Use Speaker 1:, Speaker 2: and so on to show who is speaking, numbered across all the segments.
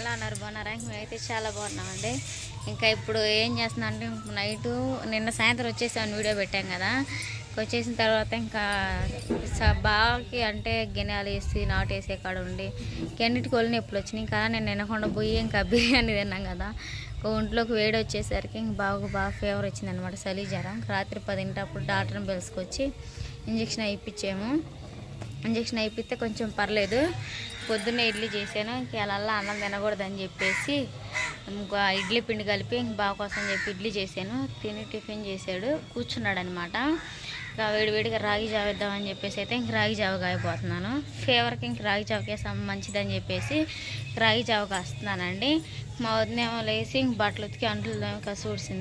Speaker 1: ఎలా ఉన్నారు? బాగున్నారా? మేమైతే చాలా బాగున్నామండి. ఇంకా ఇప్పుడు ఏం చేస్తున్నా అంటే నైటు నిన్న సాయంత్రం వచ్చేసాను వీడియో పెట్టాం కదా. వచ్చేసిన తర్వాత ఇంకా స- అంటే గిన్నెలు వేసి నాటు వేసే కాడ ఉండి గెన్నిటి ఒళ్ళు ఎప్పుడు వచ్చినాయి. ఇంకా నేను నిన్నకుండా పోయి ఇంకా బిర్యానీ తిన్నాం కదా. ఇంకా ఒంట్లోకి వేడి వచ్చేసరికి ఇంక బాగా బాగా ఫీవర్ వచ్చిందనమాట. చలి జ్వరం రాత్రి పదింటప్పుడు డాక్టర్ని పిలుచుకొచ్చి ఇంజక్షన్ అయిపించాము ఇంజక్షన్ అయిపోతే కొంచెం పర్లేదు. పొద్దున్నే ఇడ్లీ చేశాను. ఇంక అలా అన్నం తినకూడదని చెప్పేసి ఇంకా ఇడ్లీ పిండి కలిపి ఇంక బావ కోసం చెప్పి ఇడ్లీ చేశాను. తిని టిఫిన్ చేశాడు. కూర్చున్నాడు అనమాట ఇంకా వేడివేడిగా రాగి జావ ఇద్దామని చెప్పేసి అయితే ఇంక రాగి జావ కాయపోతున్నాను ఫేవర్కి ఇంక రాగి జావకే మంచిదని చెప్పేసి రాగి జావ కాస్తున్నానండి. మా వదినేమో లేచి ఇంక బట్టలు ఉతికి అంట్లు కసి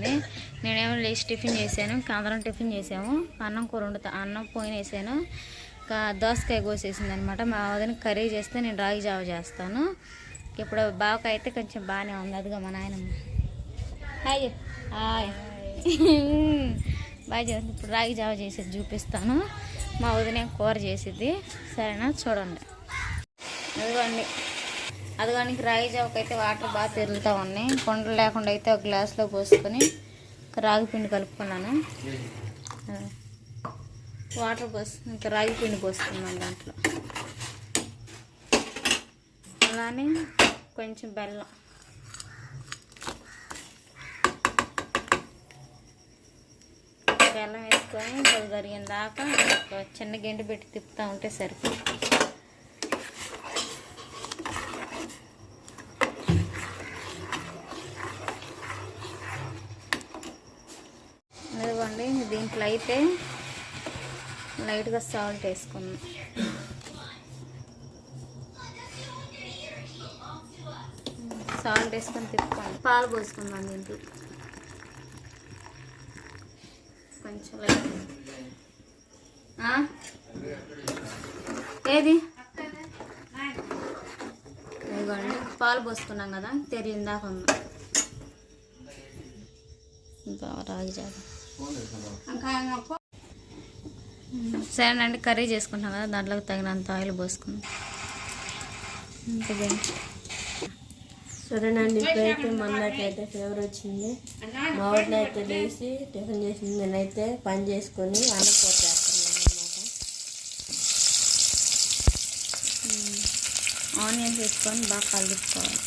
Speaker 1: నేనేమో లేచి టిఫిన్ చేశాను. ఇంక అందరం టిఫిన్ చేసాము. అన్నం కూర వండుతా అన్నం పోయిన వేసాను. దోసకాయ కోసేసింది అనమాట మా వదిన కర్రీ చేస్తే నేను రాగి జావ చేస్తాను. ఇప్పుడు బావకాయ అయితే కొంచెం బాగానే ఉంది. అదిగా మా నాయనమ్మ. హాయ్. హాయ్. బాగా చేస్తుంది ఇప్పుడు రాగి జావ చేసేది చూపిస్తాను. మా వదిన కూర చేసిద్ది. సరేనా? చూడండి. అదిగోండి అదిగోండి రాగి జావకైతే వాటర్ బాగా తిరుగుతూ ఉన్నాయి. కొండలు లేకుండా అయితే ఒక గ్లాస్లో పోసుకొని రాగి పిండి కలుపుకున్నాను. వాటర్ పోసి ఇంకా రాగి పిండి పోసుకున్నాం దాంట్లో. అలానే కొంచెం బెల్లం. బెల్లం వేసుకొని కొద్ది కరిగిన దాకా ఒక చిన్న గిండి పెట్టి తిప్పుతూ ఉంటే సరిపోతుంది ఇదిగోండి దీంట్లో అయితే లైట్గా సాల్ట్ వేసుకున్నాం సాల్ట్ వేసుకొని తిప్పుకోండి. పాలు పోసుకుందాం దీంట్లో. కొంచెం లైట్? ఏది? ఇదిగోండి. పాలు పోసుకున్నాం కదా తెరిగిందాక ఉందా. ఇంకా రాగి జావ సరేనండి కర్రీ చేసుకుంటాం కదా దాంట్లోకి తగినంత ఆయిల్ పోసుకుందాం.
Speaker 2: సరేనండి ఇప్పుడైతే మనకైతే ఫీవర్ వచ్చింది. మా ఊరిలో అయితే లేచి టిఫిన్ చేసింది నేనైతే పని చేసుకొని అన్నం పోసేస్తున్నాను అనమాట
Speaker 1: ఆనియన్స్ వేసుకొని బాగా కలుపుకోవాలి.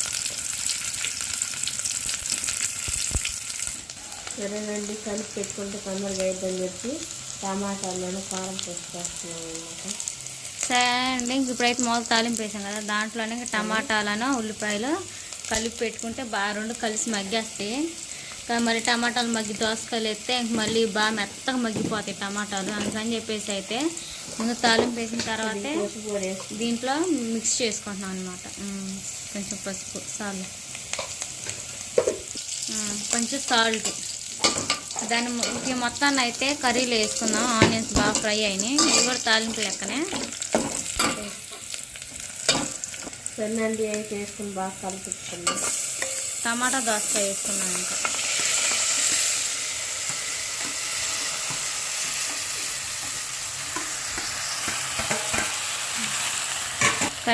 Speaker 2: సరేనండి కలిపి పెట్టుకుంటే తొందరగా అయిద్దని చెప్పి టమాటాలను కారం పోసుకొస్తున్నాను అనమాట
Speaker 1: సరే అండి ఇప్పుడైతే మొదలు తాలింపు వేసాం కదా దాంట్లోనే ఇంకా టమాటాలను ఉల్లిపాయలు కలిపి పెట్టుకుంటే బాగా రెండు కలిసి మగ్గేస్తాయి. కానీ మరి టమాటాలు మగ్గి దోసకాయలు వేస్తే ఇంక మళ్ళీ బాగా మెత్తగా మగ్గిపోతాయి టమాటాలు. అందుకని చెప్పేసి అయితే ముందు తాలింపు వేసిన తర్వాతే దీంట్లో మిక్స్ చేసుకుంటున్నాం అనమాట కొంచెం పసుపు సాల్ట్. కొంచెం సాల్ట్. దాన్ని మొ- ఈ మొత్తాన్ని అయితే కర్రీలో వేసుకుందాం. ఆనియన్స్ బాగా ఫ్రై అయినాయి. ఇవి కూడా తాలింపు లెక్కనే.
Speaker 2: సరేనండి అయితే వేసుకుని బాగా కలిపిస్తున్నాం
Speaker 1: టమాటా దోసకాయ వేసుకున్నాం ఇంకా.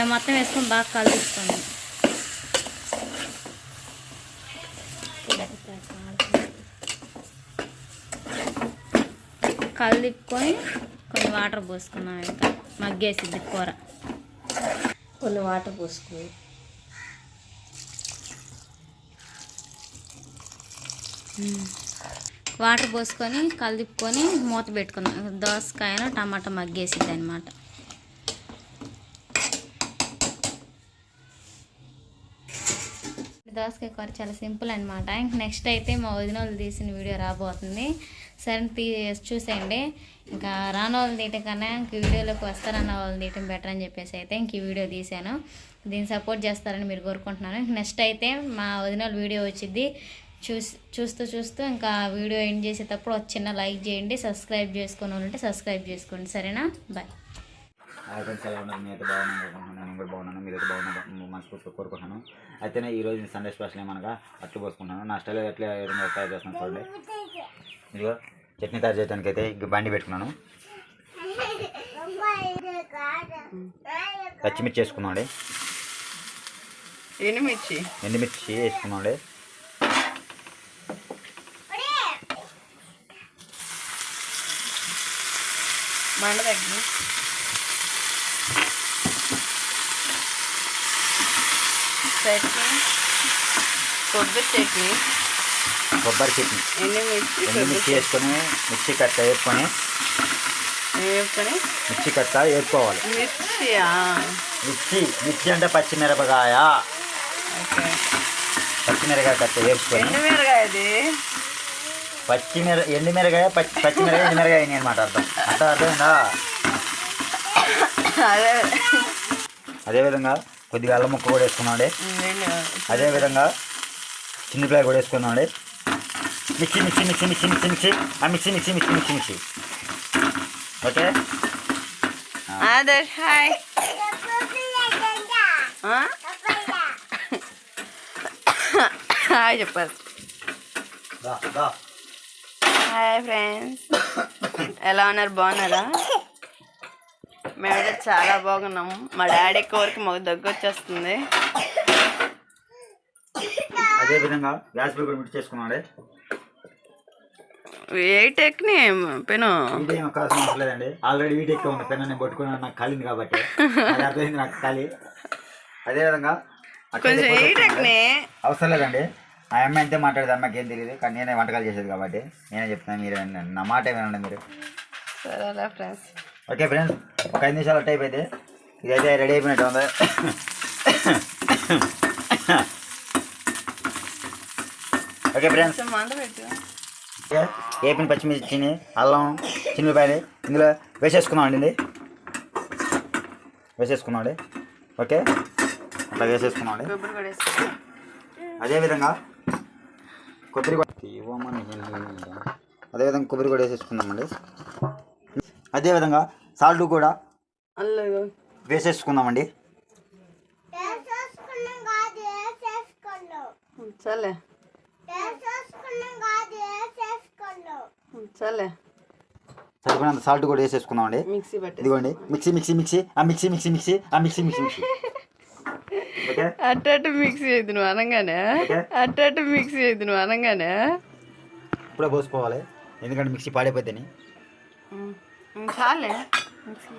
Speaker 1: మొత్తం వేసుకొని బాగా కలుపుకోండి కలిపుకొని కొన్ని వాటర్ పోసుకున్నాం ఇంకా. మగ్గేసిద్ది కూర.
Speaker 2: కొన్ని వాటర్ పోసుకుని.
Speaker 1: వాటర్ పోసుకొని కలిపుకొని మూత పెట్టుకుందాం. దోసకాయను టమాటా మగ్గేసిద్ది అనమాట దోసకాయ కూర చాలా సింపుల్ అనమాట ఇంక నెక్స్ట్ అయితే మా వదిన వాళ్ళు తీసిన వీడియో రాబోతుంది. సరే తీ చూసేయండి. ఇంకా రాని వాళ్ళు తీయటం కన్నా ఇంక వీడియోలోకి వస్తారన్న వాళ్ళని తీయటం బెటర్ అని చెప్పేసి అయితే ఇంక ఈ వీడియో తీశాను. దీన్ని సపోర్ట్ చేస్తారని మీరు కోరుకుంటున్నాను. నెక్స్ట్ అయితే మా వదిన వీడియో వచ్చింది చూసి చూస్తూ చూస్తూ ఇంకా వీడియో ఎండ్ చేసేటప్పుడు ఒక చిన్న లైక్ చేయండి. సబ్స్క్రైబ్ చేసుకుని వాళ్ళు ఉంటే సబ్స్క్రైబ్ చేసుకోండి. సరేనా? బాయ్.
Speaker 3: ఫ్రెండ్స్ ఎలా ఉన్నారు? బాగున్నాను అనుకుంటున్నాను నేను కూడా బాగున్నాను మీరైతే బాగున్నాను మనస్ఫూర్తిగా కోరుకుంటున్నాను. అయితేనే ఈరోజు సండే స్పెషల్ ఏమనగా అట్లు పోసుకుంటాను నా స్టైల్ ఎట్లా విధంగా తయారు చేస్తున్నాను చూడండి. ఇదిగో చట్నీ తయారు చేయడానికి అయితే బండి పెట్టుకున్నాను. పచ్చిమిర్చి వేసుకున్నాండి
Speaker 4: ఎండుమిర్చి
Speaker 3: ఎండుమిర్చి వేసుకున్నాండి
Speaker 4: మండ తగ్గి చట్నీ కొబ్బరి చట్నీ.
Speaker 3: కొబ్బరి చట్నీ.
Speaker 4: ఎండుమిర్చి
Speaker 3: వేసుకొని మిర్చి కట్ట వేసుకొని మిర్చి కట్ట వేసుకోవాలి మిర్చి మిర్చి అంటే పచ్చిమిరపకాయ. పచ్చిమిరకాయ కట్ట వేసుకొని పచ్చిమిర ఎండుమిరకాయ పచ్చి పచ్చిమిరకాయ ఎండుమిరకాయ అని అనమాట అర్థం. అంత అర్థమైందా?
Speaker 4: అదే.
Speaker 3: అదేవిధంగా కొద్దిగా అల్లం ముక్క కూడా వేసుకున్నాండి
Speaker 4: నేను
Speaker 3: అదేవిధంగా చిన్నపిల్లలు కూడా వేసుకున్నాండి mixie mixie mixie mixie mixie mixie ఆ mixie mixie mixie mixie mixie okay?
Speaker 4: Adarsh hi? Hi
Speaker 3: దా
Speaker 4: హాయ్ ఫ్రెండ్స్. ఎలా ఉన్నారు? బాగున్నారా? మేమైతే చాలా బాగున్నాము. మా డాడీ కోరికి మాకు దగ్గు వచ్చేస్తుంది
Speaker 3: అదేవిధంగా గ్యాస్ బిల్ కూడా మిట్ చేసుకున్నాండి.
Speaker 4: ఏ టెక్ని? పెను.
Speaker 3: అవకాశం అవసరం లేదండి ఆల్రెడీ వీటి ఎక్కువ ఉంది పెన్ నేను పట్టుకున్నాను నాకు కాలింది కాబట్టి. అది అర్థమైంది నాకు ఖాళీ అదేవిధంగా
Speaker 4: కొంచెం
Speaker 3: పోసేసుకుంటే
Speaker 4: టెక్ని?
Speaker 3: అవసరం లేదండి. ఆ అమ్మాయి అంతే మాట్లాడేది అమ్మాయికి ఏం తెలియదు కానీ నేనే వంటకాలు చేసేది కాబట్టి నేనే చెప్తాను మీరు. నా మాట వినండి మీరు.
Speaker 4: సరేలా ఫ్రెండ్స్.
Speaker 3: ఓకే ఫ్రెండ్స్ ఒక ఐదు నిమిషాలు టైప్ అయితే ఇదైతే రెడీ అయిపోయినట్టు ఉంది. ఓకే ఫ్రెండ్స్ ఏపిన పచ్చిమిర్చిని అల్లం చిన్నపాయలు ఇందులో వేసేసుకున్నాం అండి వేసేసుకున్నాం అండి. ఓకే? అట్లా వేసేసుకున్నాం అండి.
Speaker 4: కొబ్బరి కూడా వేసుకో.
Speaker 3: అదేవిధంగా కొబ్బరి అదేవిధంగా కొబ్బరి కూడా వేసేసుకున్నామండి అదేవిధంగా సాల్ట్ కూడా
Speaker 4: అల్లం
Speaker 3: వేసేసుకుందామండి
Speaker 4: చల్లే చల్లే
Speaker 3: సరిపోయినంత సాల్ట్ కూడా వేసేసుకుందామండి.
Speaker 4: మిక్సీ పట్టి
Speaker 3: ఇదిగోండి మిక్సీ మిక్సీ మిక్సీ. ఆ మిక్సీ మిక్సీ మిక్సీ. ఆ మిక్సీ మిక్సీ మిక్సీ. ఓకే?
Speaker 4: అట్టు మిక్సీ అయింది నువ్వు అనగానే.
Speaker 3: ఓకే.
Speaker 4: అట్టు మిక్సీ అయింది నువ్వు అనగానే.
Speaker 3: ఇప్పుడే పోసుకోవాలి. ఎందుకంటే మిక్సీ
Speaker 4: ఉమ్, చాలే. Mixie.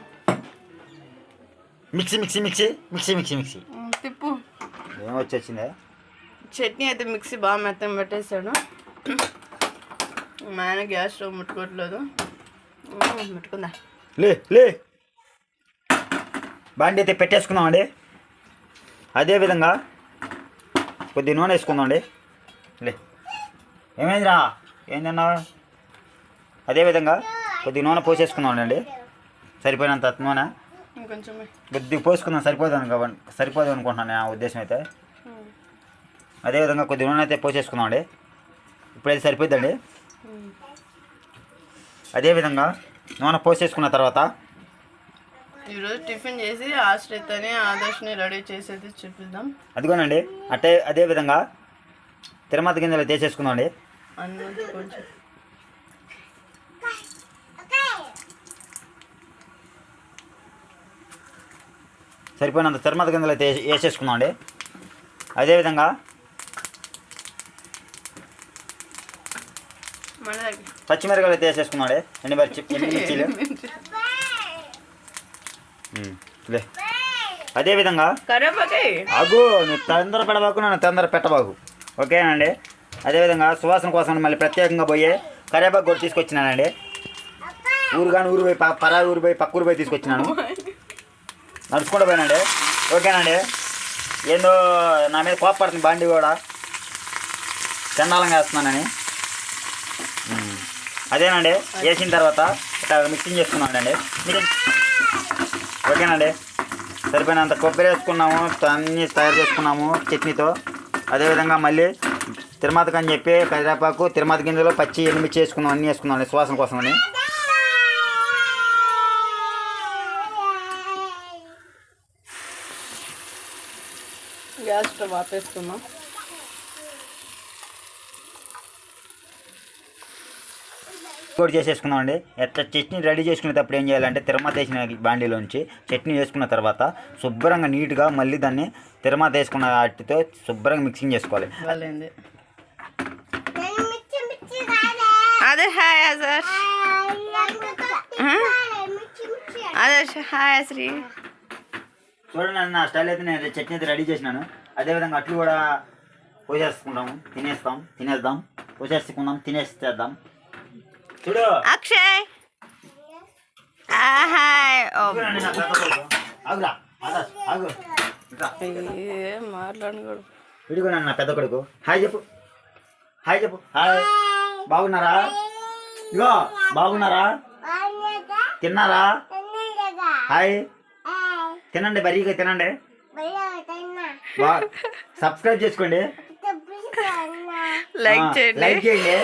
Speaker 3: Mixie mixie mixie. Mixie mixie mixie.
Speaker 4: తిప్పు.
Speaker 3: ఏం వచ్చి వచ్చిందే
Speaker 4: చట్నీ అయితే మిక్సీ బాగా మెత్తం పెట్టేశాడు. మా ఆయన గ్యాస్ స్టవ్ ముట్టుకోవట్లేదు. ముట్టుకుందా?
Speaker 3: లే లే. బాండి అయితే పెట్టేసుకుందామండి అదేవిధంగా కొద్ది నూనె వేసుకుందామండి లే. ఏమైందిరా? ఏం తిన్నావు? అదేవిధంగా కొద్ది నూనె పోసేసుకుందామండి సరిపోయినంత నూనె. కొద్దిగా పోసుకుందాం సరిపోదు సరిపోదు అనుకుంటున్నాను నా ఉద్దేశం అయితే. అదేవిధంగా కొద్ది నూనె అయితే పోసేసుకుందామండి ఇప్పుడైతే సరిపోద్దండి. అదేవిధంగా నూనె పోసేసుకున్న తర్వాత?
Speaker 4: ఈరోజు టిఫిన్ చేసి ఆశ్రితని ఆదర్శని రెడీ చేసేది చూపిద్దాం.
Speaker 3: అదిగోనండి అట్టే అదే విధంగా తిరుమతి గింజలు
Speaker 4: అన్నది కొంచెం
Speaker 3: సరిపోయినంత తిరుమతి గింజలు అయితే వేసే- వేసేసుకుందామండి. అదేవిధంగా
Speaker 4: మళ్ళీ తగ్గి.
Speaker 3: పచ్చిమిరకాయలు అయితే వేసేసుకుందామండి ఎండి మిర్చి ఎండి మిర్చీలు? లే. అదేవిధంగా ఆగు నువ్వు తొందర పెడబాకు నన్ను తొందర పెట్టబాకు. ఓకేనండి? అదేవిధంగా సువాసన కోసం మళ్ళీ ప్రత్యేకంగా పోయి కరివేపాకు కూడా తీసుకొచ్చినానండి. ఊరు కానీ ఊరు పోయి పరా ఊరు పోయి పక్క ఊరు పోయి తీసుకొచ్చినాను. నడుచుకుంటూ పోయినండి. ఓకేనండి? ఏందో నా మీద కోపడుతుంది బండి కూడా. చండాలంగా వేస్తున్నానని. అదేనండి వేసిన తర్వాత ఇట్లా మిక్సింగ్ చేసుకున్నామండి. మీరు ఓకేనండి. సరిపోయినంత కొబ్బరి వేసుకున్నాము అన్నీ తయారు చేసుకున్నాము చట్నీతో. అదేవిధంగా మళ్ళీ తిరుమతకి అని చెప్పి కరివేపాకు తిరుమత గింజలు పచ్చి ఎనిమిది చేసుకున్నాం అన్నీ వేసుకున్నాం సువాసన కోసమని
Speaker 4: గ్యాస్ స్టవ్
Speaker 3: కూడా చేసేసుకుందాం అండి ఎట్లా చట్నీ రెడీ చేసుకునేటప్పుడు ఏం చేయాలంటే తిరుమత వేసిన బాండీలోంచి చట్నీ వేసుకున్న తర్వాత శుభ్రంగా నీట్గా మళ్ళీ దాన్ని తిరుమత వేసుకున్న వాటితో శుభ్రంగా మిక్సింగ్ చేసుకోవాలి.
Speaker 4: అదే హాయ్ అజర్ అదే హాయ్ శ్రీ
Speaker 3: చూడండి నా స్టైల్ అయితే నేను చట్నీ అయితే రెడీ చేసినాను. అదేవిధంగా అట్లు కూడా పోసేసుకుంటాము తినేస్తాం తినేద్దాం పోసేసుకుందాం తినేసేద్దాం. చూడు
Speaker 4: అక్షయ్. హాయ్. మాట్లాడకూడదు.
Speaker 3: ఇదిగో నా పెద్ద కొడుకు. హాయ్ చెప్పు. హాయ్ చెప్పు. హాయ్. బాగున్నారా? ఇగో బాగున్నారా? తిన్నారా? హాయ్. తినండి బరీగా తినండి. సబ్స్క్రైబ్ చేసుకోండి.
Speaker 4: లైక్ చేయండి.
Speaker 3: లైక్ చేయండి.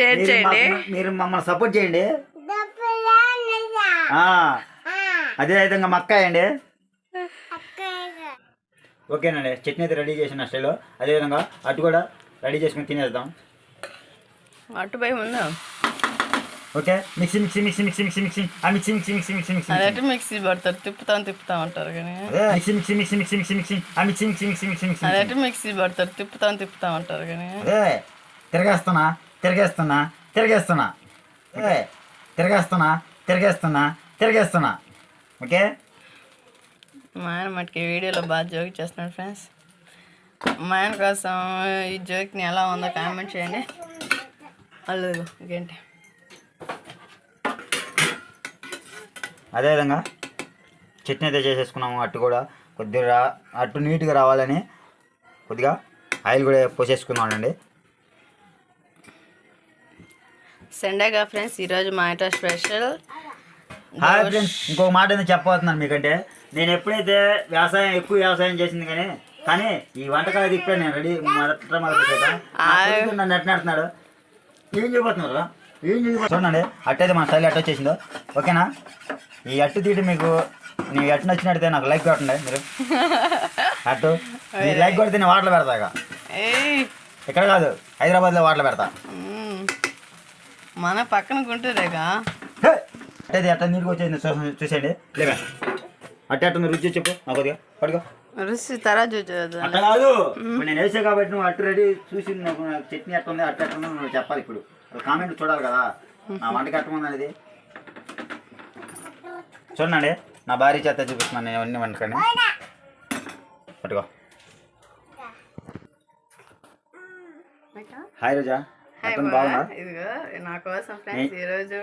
Speaker 4: షేర్
Speaker 3: మీరు
Speaker 4: చేయండి
Speaker 3: మీరు మమ్మల్ని సపోర్ట్ చేయండి అదే విధంగా మక్కాయ అండి ఓకేనండి చట్నీ అయితే రెడీ చేసిన స్టైల్లో అదేవిధంగా అటు కూడా రెడీ చేసుకుని తినేద్దాం
Speaker 4: అటు భయం ఉందా
Speaker 3: okay mixie mixie mixie mixie mixie mixie ఆ mixie mixie mixie mixie mixie
Speaker 4: అదైతే మిక్సీ పడతారు తిప్పుతాం తిప్పుతాం అంటారు కానీ
Speaker 3: అదే mixie mixie mixie mixie mixie mixie ఆ mixie mixie mixie mixie mixie
Speaker 4: అదైతే మిక్సీ పడతారు తిప్పుతాం తిప్పుతాం అంటారు కానీ
Speaker 3: అదే తిరగేస్తున్నా తిరగేస్తున్నా తిరగేస్తున్నా. ఏ తిరగేస్తున్నా తిరగేస్తున్నా తిరగేస్తున్నా. ఓకే?
Speaker 4: మా ఆయన మటుకి వీడియోలో బాగా జోక్ చేస్తున్నాడు ఫ్రెండ్స్. మా ఆయన కోసం ఈ జోక్ని ఎలా ఉందో కామెంట్ చేయండి. అల్లు ఇంకేంటి?
Speaker 3: అదేవిధంగా చట్నీ అయితే చేసేసుకున్నాము. అట్టు కూడా కొద్దిగా అట్టు నీట్గా రావాలని కొద్దిగా ఆయిల్ కూడా పోసేసుకున్నామండి
Speaker 4: సండేగా ఫ్రెండ్స్ ఈరోజు మా ఇంట్లో స్పెషల్
Speaker 3: హాయ్ ఫ్రెండ్స్ ఇంకొక మాట ఏదో చెప్పబోతున్నాను మీకంటే. నేను ఎప్పుడైతే వ్యవసాయం ఎక్కువ వ్యవసాయం చేసింది కానీ కానీ ఈ వంటకాలు ఇప్పుడే నేను రెడీ మొదట మొదలు నన్ను ఎట్టినాడుతున్నాడు ఏం చేయబోతున్నారు ఏం చూడండి అట్టయితే మన స్టైల్ అట్ట వచ్చేసిందో. ఓకేనా? ఈ అట్టు తీయడం మీకు నీ అట్టు నచ్చినట్టయితే నాకు లైక్ కొట్టండి మీరు. అట్టు. లైక్ కొడితే నేను వాటలు పెడతా ఇక.
Speaker 4: ఏయ్.
Speaker 3: ఇక్కడ కాదు హైదరాబాద్లో వాటలు పెడతా.
Speaker 4: మన పక్కన గుంటూరేగా!
Speaker 3: అట్టయితే అట్ట నీరుకు వచ్చేసింది చూ- చూసేయండి. లేక అట్ట అట్ట రుచి చెప్పు. నాకు కొద్దిగా. పడుకో
Speaker 4: రుచి తరా చూచు
Speaker 3: అట్ట కాదు. నేను వేసా కాబట్టి నువ్వు అట్టు రెడీ చూసి నాకు నాకు చట్నీ అట్ట ఉంది అట్ట అట్ట ఉంది నువ్వు చెప్పాలి ఇప్పుడు. కామెంట్ చూడాలి కదా. నా వంటకి అట్ట ఉంది అనేది చూడండి. నా భార్య చేత చూపిస్తున్నాను నేను అన్ని వంటకాన్ని పట్టుకో. హాయ్ రోజా.
Speaker 4: ఇదిగో నా కోసం ఫ్రెండ్స్ ఈరోజు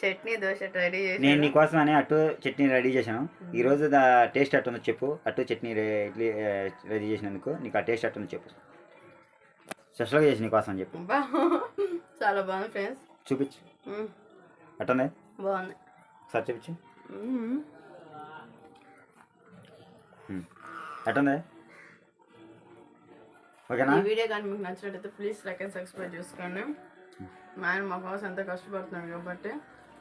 Speaker 4: చట్నీ దోశ రెడీ చేసి
Speaker 3: నేను నీకోసం అని అట్టు చట్నీ రెడీ చేశాను. ఈ రోజు దా టేస్ట్ అట్టుందో చెప్పు. అట్టు చట్నీ ఇడ్లీ రెడీ చేసినందుకు నీకు ఆ టేస్ట్ అట్టుందో చెప్పు. స్పెషల్గా చేసి నీకోసం చెప్పు.
Speaker 4: చాలా బాగుంది ఫ్రెండ్స్.
Speaker 3: చూపించు అట్టుంది
Speaker 4: బాగుంది.
Speaker 3: సార్ చూపించు. అట్టుంది ఓకేనా?
Speaker 4: ఈ వీడియో కానీ మీకు నచ్చినట్టయితే ప్లీజ్ లైక్ అండ్ సబ్స్క్రైబ్ చేసుకోండి. మా ఆయన మా కోసం ఎంత కష్టపడుతున్నాడు కాబట్టి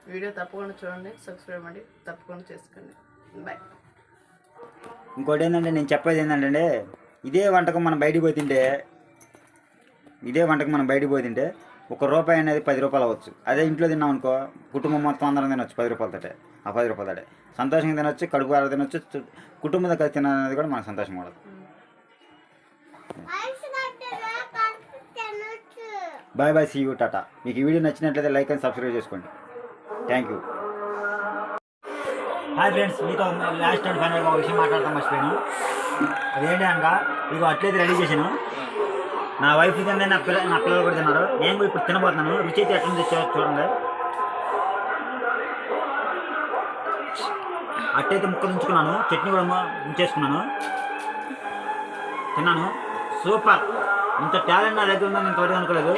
Speaker 4: వీడియో తప్పకుండా చూడండి సబ్స్క్రైబ్ అండి తప్పకుండా చేసుకోండి. బాయ్
Speaker 3: ఇంకోటి ఏంటంటే నేను చెప్పేది ఏంటంటే ఇదే వంటకం మనం బయటికి పోయి తింటే ఇదే వంటకం మనం బయటికి పోయి తింటే ఒక రూపాయి అనేది పది రూపాయలు అవ్వచ్చు. అదే ఇంట్లో తిన్నాం అనుకో కుటుంబం మొత్తం అందరం తినొచ్చు పది రూపాయలతోటే ఆ పది రూపాయలతోటే సంతోషంగా తినొచ్చు కడుపు ఆర తినొచ్చు చు- కుటుంబం దగ్గర తిననేది కూడా మనకు సంతోషం ఉండదు bye bye see you tata మీకు ఈ వీడియో నచ్చినట్లయితే లైక్ అండ్ సబ్స్క్రైబ్ చేసుకోండి. థ్యాంక్ యూ హాయ్ ఫ్రెండ్స్ మీతో లాస్ట్ అండ్ ఫైనల్గా ఒక విషయం మాట్లాడతాం మర్చిపోయాను. అదేంటి అనగా ఇదిగో అట్లయితే రెడీ చేశాను. నా వైఫ్ తిందే నా పిల్ల నా పిల్లలు కూడా తిన్నారు. నేను కూడా ఇప్పుడు తినబోతున్నాను. రుచి అయితే ఎట్లా చూడండి. అట్టయితే ముక్కలు ఉంచుకున్నాను. చట్నీ కూడా ఉంచేసుకున్నాను. తిన్నాను. సూపర్ ఇంత టాలెంట్ నా దగ్గర ఉందని ఇంతవరకు అనుకోలేదు.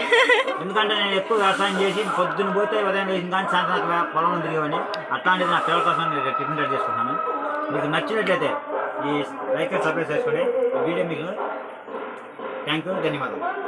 Speaker 3: ఎందుకంటే నేను ఎక్కువ వ్యవసాయం చేసి పొద్దున్న పోతే ఉదయం చేసిన కానీ సాయంత్రం పొలం వ్యా- తిరిగేవాడిని. అట్లాంటిది నా పిల్లల కోసం నేను టిఫిన్ రెడీ చేసుకున్నాను మీకు నచ్చినట్లయితే ఈ లైక్ సబ్స్క్రైబ్ చేసుకోండి. వీడియో మీకు థ్యాంక్ యూ ధన్యవాదాలు.